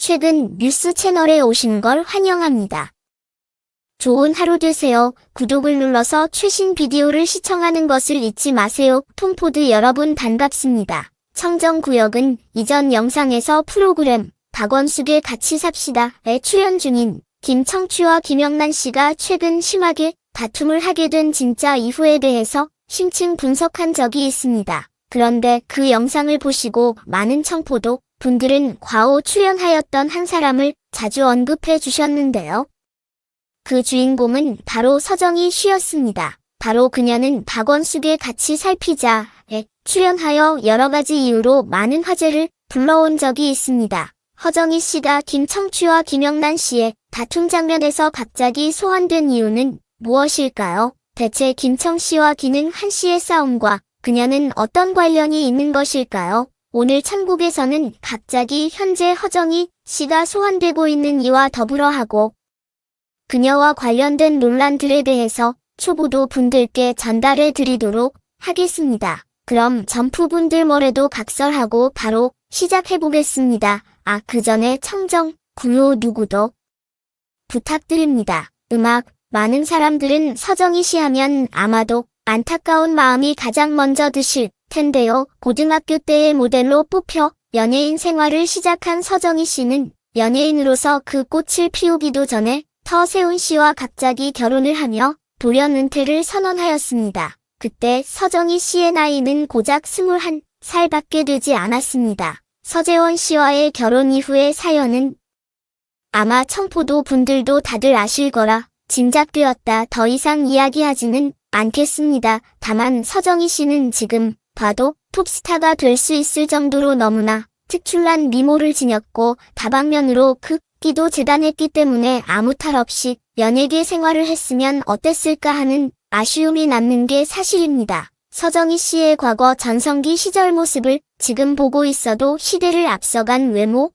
최근 뉴스 채널에 오신 걸 환영합니다. 좋은 하루 되세요. 구독을 눌러서 최신 비디오를 시청하는 것을 잊지 마세요. 톰포드 여러분 반갑습니다. 청정구역은 이전 영상에서 프로그램 박원숙의 같이 삽시다에 출연 중인 김청취와 김영란 씨가 최근 심하게 다툼을 하게 된 진짜 이후에 대해서 심층 분석한 적이 있습니다. 그런데 그 영상을 보시고 많은 청포도 분들은 과오 출연하였던 한 사람을 자주 언급해 주셨는데요. 그 주인공은 바로 서정희 씨였습니다. 바로 그녀는 박원숙의 같이 살피자에 출연하여 여러 가지 이유로 많은 화제를 불러온 적이 있습니다. 허정희 씨가 김청취와 김영란 씨의 다툼 장면에서 갑자기 소환된 이유는 무엇일까요? 대체 김청 씨와 김은 씨의 싸움과 그녀는 어떤 관련이 있는 것일까요? 오늘 천국에서는 갑자기 현재 허정희 씨가 소환되고 있는 이와 더불어 하고 그녀와 관련된 논란들에 대해서 초보도 분들께 전달해 드리도록 하겠습니다. 그럼 점프분들 뭐래도 각설하고 바로 시작해 보겠습니다. 아, 그 전에 청정, 구요 누구도 부탁드립니다. 음악, 많은 사람들은 서정희 씨 하면 아마도 안타까운 마음이 가장 먼저 드실 텐데요. 고등학교 때의 모델로 뽑혀 연예인 생활을 시작한 서정희 씨는 연예인으로서 그 꽃을 피우기도 전에 터세훈 씨와 갑자기 결혼을 하며 돌연 은퇴를 선언하였습니다. 그때 서정희 씨의 나이는 고작 21살밖에 되지 않았습니다. 서재원 씨와의 결혼 이후의 사연은 아마 청포도 분들도 다들 아실 거라 짐작되었다. 더 이상 이야기하지는 않겠습니다. 다만 서정희 씨는 지금 봐도 톱스타가 될 수 있을 정도로 너무나 특출난 미모를 지녔고 다방면으로 극기도 재단했기 때문에 아무 탈 없이 연예계 생활을 했으면 어땠을까 하는 아쉬움이 남는 게 사실입니다. 서정희 씨의 과거 전성기 시절 모습을 지금 보고 있어도 시대를 앞서간 외모?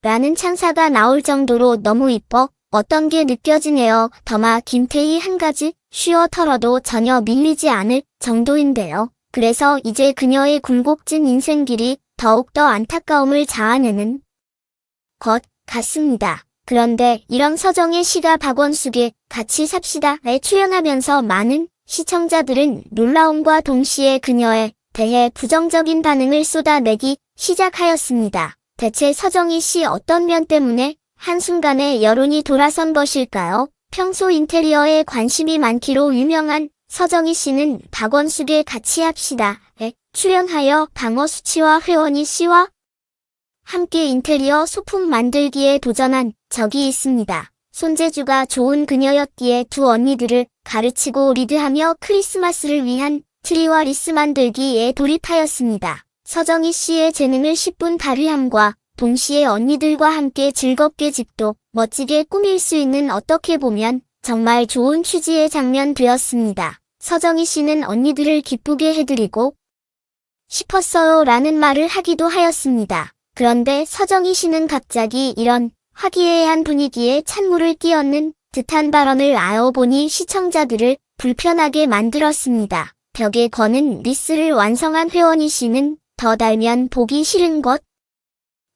라는 찬사가 나올 정도로 너무 이뻐 어떤 게 느껴지네요. 더마 김태희 한 가지 쉬어 털어도 전혀 밀리지 않을 정도인데요. 그래서 이제 그녀의 굴곡진 인생길이 더욱더 안타까움을 자아내는 것 같습니다. 그런데 이런 서정의 시가 박원숙의 같이 삽시다에 출연하면서 많은 시청자들은 놀라움과 동시에 그녀에 대해 부정적인 반응을 쏟아내기 시작하였습니다. 대체 서정희 씨 어떤 면 때문에 한순간에 여론이 돌아선 것일까요? 평소 인테리어에 관심이 많기로 유명한 서정희 씨는 박원숙의 같이 합시다 에 출연하여 방어 수치와 회원희 씨와 함께 인테리어 소품 만들기에 도전한 적이 있습니다. 손재주가 좋은 그녀였기에 두 언니들을 가르치고 리드하며 크리스마스를 위한 트리와 리스 만들기에 돌입하였습니다. 서정희 씨의 재능을 10분 발휘함과 동시에 언니들과 함께 즐겁게 집도 멋지게 꾸밀 수 있는 어떻게 보면 정말 좋은 취지의 장면 되었습니다. 서정희 씨는 언니들을 기쁘게 해드리고 싶었어요 라는 말을 하기도 하였습니다. 그런데 서정희 씨는 갑자기 이런 화기애애한 분위기에 찬물을 끼얹는 듯한 발언을 아어보니 시청자들을 불편하게 만들었습니다. 벽에 거는 리스를 완성한 회원이 씨는 더 달면 보기 싫은 것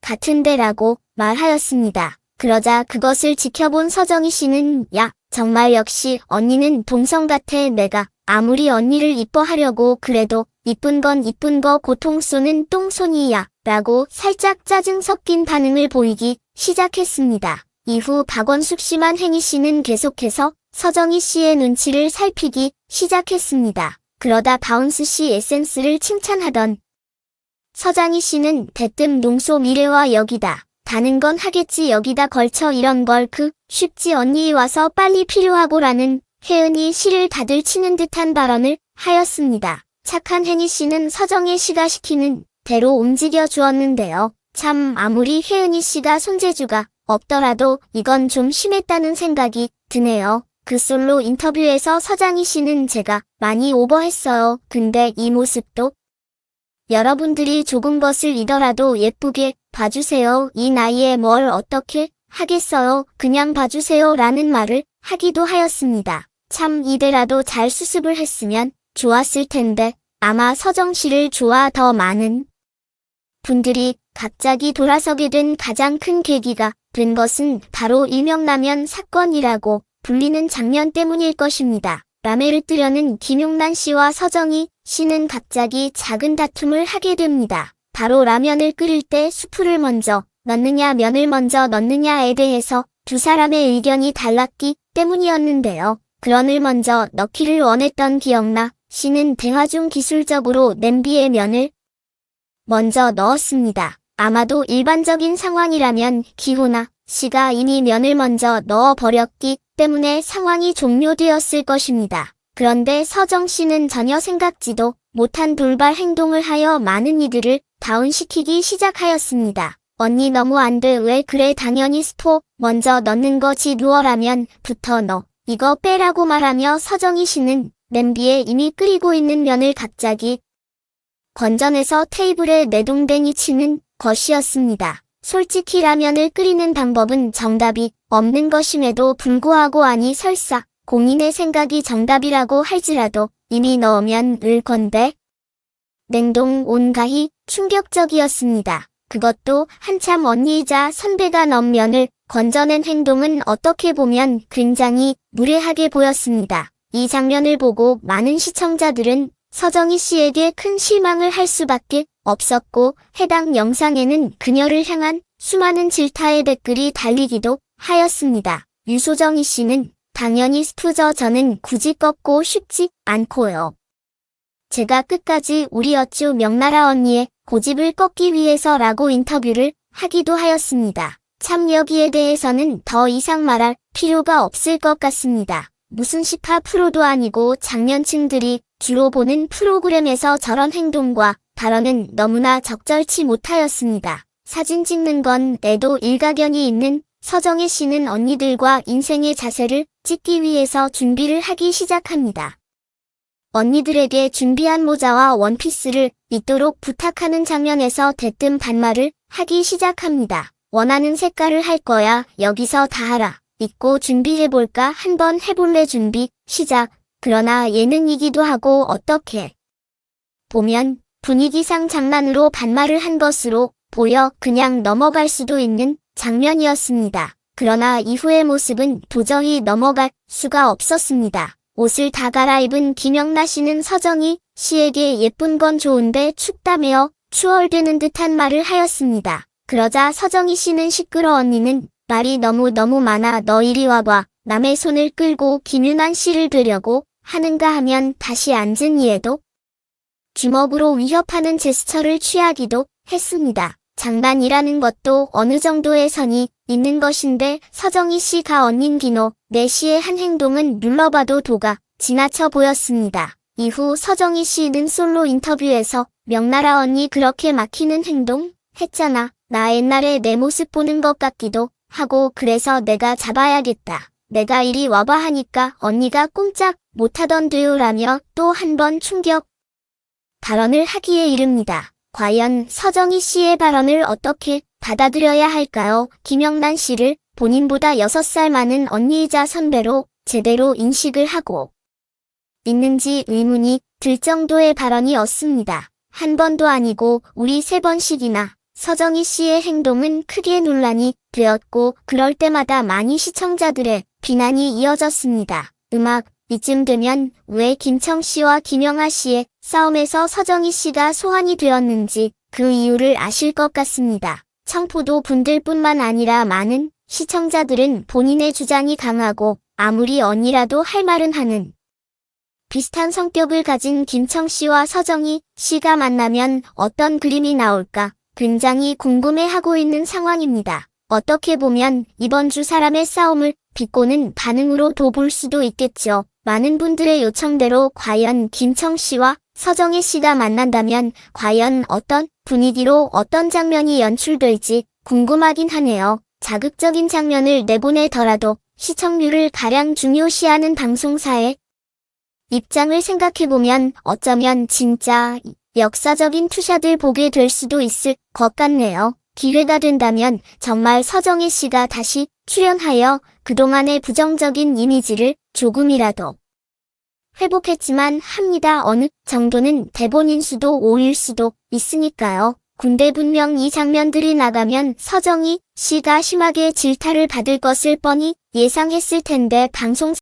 같은데라고 말하였습니다. 그러자 그것을 지켜본 서정희 씨는 야 정말 역시 언니는 동성 같아 내가 아무리 언니를 이뻐하려고 그래도 이쁜 건 이쁜 거 고통 쏘는 똥손이야 라고 살짝 짜증 섞인 반응을 보이기 시작했습니다. 이후 박원숙 씨만 행희 씨는 계속해서 서정희 씨의 눈치를 살피기 시작했습니다. 그러다 바운스 씨 에센스를 칭찬하던 서장희 씨는 대뜸 농소 미래와 여기다. 다는 건 하겠지 여기다 걸쳐 이런 걸 그 쉽지 언니 와서 빨리 필요하고라는 혜은이 씨를 다들 치는 듯한 발언을 하였습니다. 착한 혜니 씨는 서정의 씨가 시키는 대로 움직여 주었는데요. 참 아무리 혜은이 씨가 손재주가 없더라도 이건 좀 심했다는 생각이 드네요. 그 솔로 인터뷰에서 서장희 씨는 제가 많이 오버했어요. 근데 이 모습도 여러분들이 조금 것을 잃더라도 예쁘게 봐주세요. 이 나이에 뭘 어떻게 하겠어요. 그냥 봐주세요. 라는 말을 하기도 하였습니다. 참 이대라도 잘 수습을 했으면 좋았을 텐데 아마 서정 씨를 좋아 더 많은 분들이 갑자기 돌아서게 된 가장 큰 계기가 된 것은 바로 일명라면 사건이라고 불리는 장면 때문일 것입니다. 라면을 뜨려는 김용란 씨와 서정희 씨는 갑자기 작은 다툼을 하게 됩니다. 바로 라면을 끓일 때 수프를 먼저 넣느냐 면을 먼저 넣느냐에 대해서 두 사람의 의견이 달랐기 때문이었는데요. 그런을 먼저 넣기를 원했던 기억나 씨는 대화 중 기술적으로 냄비에 면을 먼저 넣었습니다. 아마도 일반적인 상황이라면 기호나 씨가 이미 면을 먼저 넣어버렸기 때문에 상황이 종료되었을 것입니다. 그런데 서정 씨는 전혀 생각지도 못한 돌발 행동을 하여 많은 이들을 다운시키기 시작하였습니다. 언니 너무 안 돼. 왜 그래 당연히 스포 먼저 넣는 거지 누워라면 부터 넣어. 이거 빼라고 말하며 서정희 씨는 냄비에 이미 끓이고 있는 면을 갑자기 건져내서 테이블에 내동댕이 치는 것이었습니다. 솔직히 라면을 끓이는 방법은 정답이 없는 것임에도 불구하고 아니 설사 공인의 생각이 정답이라고 할지라도 이미 넣으면 을 건데 냉동 온가히 충격적이었습니다. 그것도 한참 언니이자 선배가 넣은 면을 건져낸 행동은 어떻게 보면 굉장히 무례하게 보였습니다. 이 장면을 보고 많은 시청자들은 서정희 씨에게 큰 실망을 할 수밖에 없었고 해당 영상에는 그녀를 향한 수많은 질타의 댓글이 달리기도 하였습니다. 유소정희 씨는 당연히 스푸저 저는 굳이 꺾고 싶지 않고요. 제가 끝까지 우리 어쭈 명나라 언니의 고집을 꺾기 위해서라고 인터뷰를 하기도 하였습니다. 참 여기에 대해서는 더 이상 말할 필요가 없을 것 같습니다. 무슨 18 프로도 아니고 장년층들이 주로 보는 프로그램에서 저런 행동과 발언은 너무나 적절치 못하였습니다. 사진 찍는 건 애도 일가견이 있는 서정혜 씨는 언니들과 인생의 자세를 찍기 위해서 준비를 하기 시작합니다. 언니들에게 준비한 모자와 원피스를 입도록 부탁하는 장면에서 대뜸 반말을 하기 시작합니다. 원하는 색깔을 할 거야. 여기서 다 하라. 입고 준비해볼까? 한번 해볼래 준비. 시작. 그러나 예능이기도 하고 어떻게 보면 분위기상 장난으로 반말을 한 것으로 보여 그냥 넘어갈 수도 있는 장면이었습니다. 그러나 이후의 모습은 도저히 넘어갈 수가 없었습니다. 옷을 다 갈아입은 김영나 씨는 서정희 씨에게 예쁜 건 좋은데 춥다며 추월되는 듯한 말을 하였습니다. 그러자 서정희 씨는 시끄러 언니는 말이 너무 너무 많아 너 이리 와봐. 남의 손을 끌고 김윤환 씨를 되려고 하는가 하면 다시 앉은 이에도 주먹으로 위협하는 제스처를 취하기도 했습니다. 장난이라는 것도 어느 정도의 선이 있는 것인데 서정희 씨가 언닌 내 씨의 한 행동은 눌러봐도 도가 지나쳐 보였습니다. 이후 서정희 씨는 솔로 인터뷰에서 명나라 언니 그렇게 막히는 행동 했잖아. 나 옛날에 내 모습 보는 것 같기도 하고 그래서 내가 잡아야겠다. 내가 이리 와봐 하니까 언니가 꼼짝 못하던데요라며 또 한 번 충격 발언을 하기에 이릅니다. 과연 서정희 씨의 발언을 어떻게 받아들여야 할까요? 김영란 씨를 본인보다 6살 많은 언니이자 선배로 제대로 인식을 하고 있는지 의문이 들 정도의 발언이었습니다. 한 번도 아니고 우리 세 번씩이나 서정희 씨의 행동은 크게 논란이 되었고 그럴 때마다 많이 시청자들의 비난이 이어졌습니다. 음악 이쯤 되면 왜 김청 씨와 김영하 씨의 싸움에서 서정희 씨가 소환이 되었는지 그 이유를 아실 것 같습니다. 청포도 분들뿐만 아니라 많은 시청자들은 본인의 주장이 강하고 아무리 언니라도 할 말은 하는 비슷한 성격을 가진 김청 씨와 서정희 씨가 만나면 어떤 그림이 나올까 굉장히 궁금해하고 있는 상황입니다. 어떻게 보면 이번 주 사람의 싸움을 비꼬는 반응으로 도 볼 수도 있겠죠. 많은 분들의 요청대로 과연 김청 씨와 서정혜 씨가 만난다면 과연 어떤 분위기로 어떤 장면이 연출될지 궁금하긴 하네요. 자극적인 장면을 내보내더라도 시청률을 가장 중요시하는 방송사의 입장을 생각해보면 어쩌면 진짜 역사적인 투샷을 보게 될 수도 있을 것 같네요. 기회가 된다면 정말 서정희 씨가 다시 출연하여 그동안의 부정적인 이미지를 조금이라도 회복했지만 합니다. 어느 정도는 대본인 수도 오일 수도 있으니까요. 군대 분명 이 장면들이 나가면 서정희 씨가 심하게 질타를 받을 것을 뻔히 예상했을 텐데 방송